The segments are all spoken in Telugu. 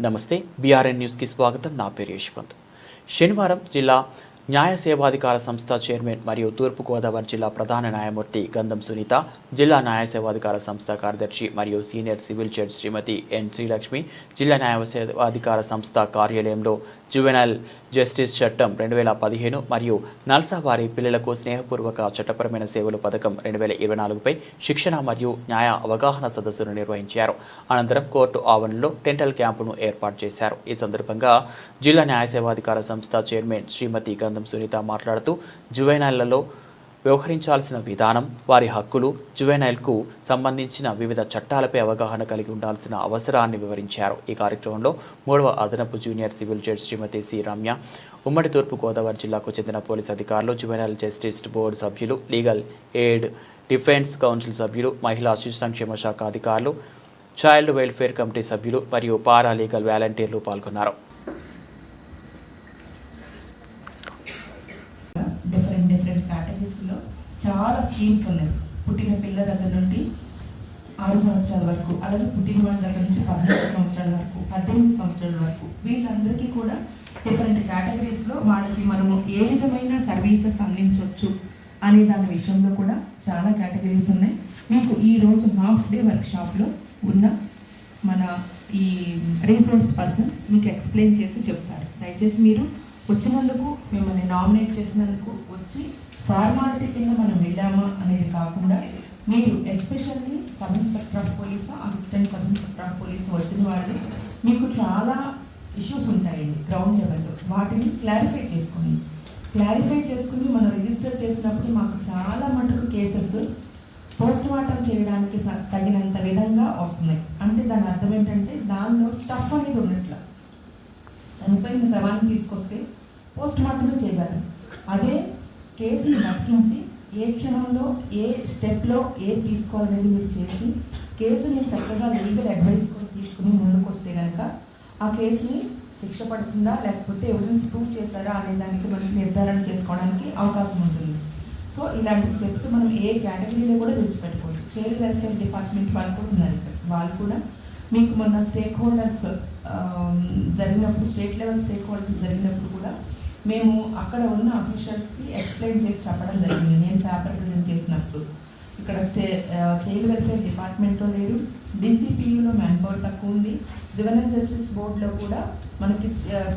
నమస్తే బీఆర్ఎన్ న్యూస్కి స్వాగతం. నా పేరు యశ్వంత్. శనివారం జిల్లా న్యాయ సేవాధికార సంస్థ చైర్మన్ మరియు తూర్పుగోదావరి జిల్లా ప్రధాన న్యాయమూర్తి గంధం సునీత జిల్లా న్యాయ సేవాధికార సంస్థ కార్యదర్శి మరియు senior civil judge Shrimati N Srilakshmi జిల్లా న్యాయ సేవాధికార సంస్థ కార్యాలయంలో జువెనల్ జస్టిస్ చట్టం రెండు వేల పదిహేను మరియు నల్సా వారి పిల్లలకు స్నేహపూర్వక చట్టపరమైన సేవలు పథకం రెండు వేల ఇరవై నాలుగుపై శిక్షణ మరియు న్యాయ అవగాహన సదస్సును నిర్వహించారు. అనంతరం కోర్టు ఆవరణలో టెంటల్ క్యాంపును ఏర్పాటు చేశారు. ఈ సందర్భంగా జిల్లా న్యాయ సేవాధికార సంస్థ చైర్మన్ శ్రీమతి గంధం సునీత మాట్లాడుతూ జువైనైళ్ళలో వ్యవహరించాల్సిన విధానం వారి హక్కులు జువెనైల్కు సంబంధించిన వివిధ చట్టాలపై అవగాహన కలిగి ఉండాల్సిన అవసరాన్ని వివరించారు. ఈ కార్యక్రమంలో మూడవ అదనపు junior civil judge Shrimati C. Ramya ఉమ్మడి తూర్పు గోదావరి జిల్లాకు చెందిన పోలీస్ అధికారులు జువెనైల్ జస్టిస్ బోర్డు సభ్యులు లీగల్ ఎయిడ్ డిఫెన్స్ కౌన్సిల్ సభ్యులు మహిళా శిశు సంక్షేమ శాఖ అధికారులు చైల్డ్ వెల్ఫేర్ కమిటీ సభ్యులు మరియు పారా లీగల్ వాలంటీర్లు పాల్గొన్నారు డిఫరెంట్ డిఫరెంట్ చాలా స్కీమ్స్ ఉన్నాయి. పుట్టిన పిల్ల దగ్గర నుండి ఆరు సంవత్సరాల వరకు అలాగే పుట్టిన వాళ్ళ దగ్గర నుంచి పద్నాలుగు సంవత్సరాల వరకు పద్దెనిమిది సంవత్సరాల వరకు. వీళ్ళందరికీ కూడా డిఫరెంట్ కేటగిరీస్లో వాళ్ళకి మనము ఏ విధమైన సర్వీసెస్ అందించవచ్చు అనే దాని విషయంలో కూడా చాలా కేటగిరీస్ ఉన్నాయి. మీకు ఈరోజు హాఫ్ డే వర్క్షాప్లో ఉన్న మన ఈ రీసోర్స్ పర్సన్స్ మీకు ఎక్స్ప్లెయిన్ చేసి చెప్తారు. దయచేసి మీరు వచ్చినందుకు మిమ్మల్ని నామినేట్ చేసినందుకు వచ్చి ఫార్మాలిటీ కింద మనం వెళ్ళామా అనేది కాకుండా మీరు especially sub inspector of police assistant sub inspector of police వచ్చిన వాళ్ళు మీకు చాలా ఇష్యూస్ ఉంటాయండి గ్రౌండ్ లెవెల్లో వాటిని క్లారిఫై చేసుకోండి. క్లారిఫై చేసుకుని మనం రిజిస్టర్ చేసినప్పుడు మాకు చాలా మటుకు కేసెస్ పోస్ట్ మార్టం చేయడానికి స- తగినంత విధంగా వస్తున్నాయి. అంటే దాని అర్థం ఏంటంటే దానిలో స్టఫ్ అనేది ఉన్నట్ల. చనిపోయిన శవాన్ని తీసుకొస్తే పోస్ట్ మార్టమే చేయగలరు అదే కేసుని బతికించి ఏ క్షణంలో ఏ స్టెప్లో ఏది తీసుకోవాలనేది మీరు చేసి కేసుని చక్కగా లీగల్ అడ్వైస్ కూడా తీసుకుని ముందుకు వస్తే కనుక ఆ కేసుని శిక్ష పడుతుందా లేకపోతే ఎవిడెన్స్ ప్రూవ్ చేశారా అనే దానికి మనకి నిర్ధారణ చేసుకోవడానికి అవకాశం ఉంటుంది. సో ఇలాంటి స్టెప్స్ మనం ఏ కేటగిరీలో కూడా విడిచిపెట్టుకోవచ్చు చైల్డ్ వెల్ఫేర్ డిపార్ట్మెంట్ వాళ్ళు కూడా ఉన్నారు ఇక్కడ. వాళ్ళు కూడా మీకు మొన్న స్టేక్ హోల్డర్స్ um, జరిగినప్పుడు స్టేట్ లెవెల్ స్టేక్ హోల్డర్స్ జరిగినప్పుడు కూడా మేము అక్కడ ఉన్న అఫీషియల్స్కి ఎక్స్ప్లెయిన్ చేసి చెప్పడం జరిగింది. నేను పేపర్ ప్రజెంట్ చేసినప్పుడు. ఇక్కడ స్టే చైల్డ్ వెల్ఫేర్ డిపార్ట్మెంట్లో లేరు. డీసీపీయూలో మ్యాన్ పవర్ తక్కువ ఉంది. జువెనల్ జస్టిస్ బోర్డులో కూడా మనకి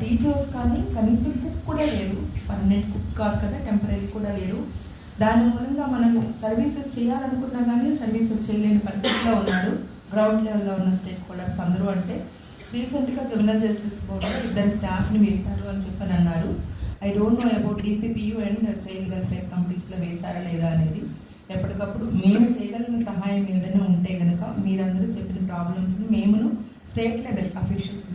టీచర్స్ కానీ కనీసం కుక్ కూడా లేరు. పర్మనెంట్ కుక్ కాదు కదా టెంపరీ కూడా లేరు. దాని మూలంగా మనము సర్వీసెస్ చేయాలనుకున్నా కానీ సర్వీసెస్ చేయలేని పరిస్థితిలో ఉన్నారు. గ్రౌండ్ లెవెల్లో ఉన్న స్టేక్ హోల్డర్స్ అందరూ అంటే రీసెంట్గా జువెనల్ జస్టిస్ బోర్డులో ఇద్దరు స్టాఫ్ని వేశారు అని చెప్పని అన్నారు I don't know about DCPU and child welfare కమిటీస్లో వేశారా లేదా అనేది. ఎప్పటికప్పుడు మేము చేయగలిగిన సహాయం ఏదైనా ఉంటే కనుక మీరందరూ చెప్పిన ప్రాబ్లమ్స్ని మేమును స్టేట్ లెవెల్ అఫీషియల్స్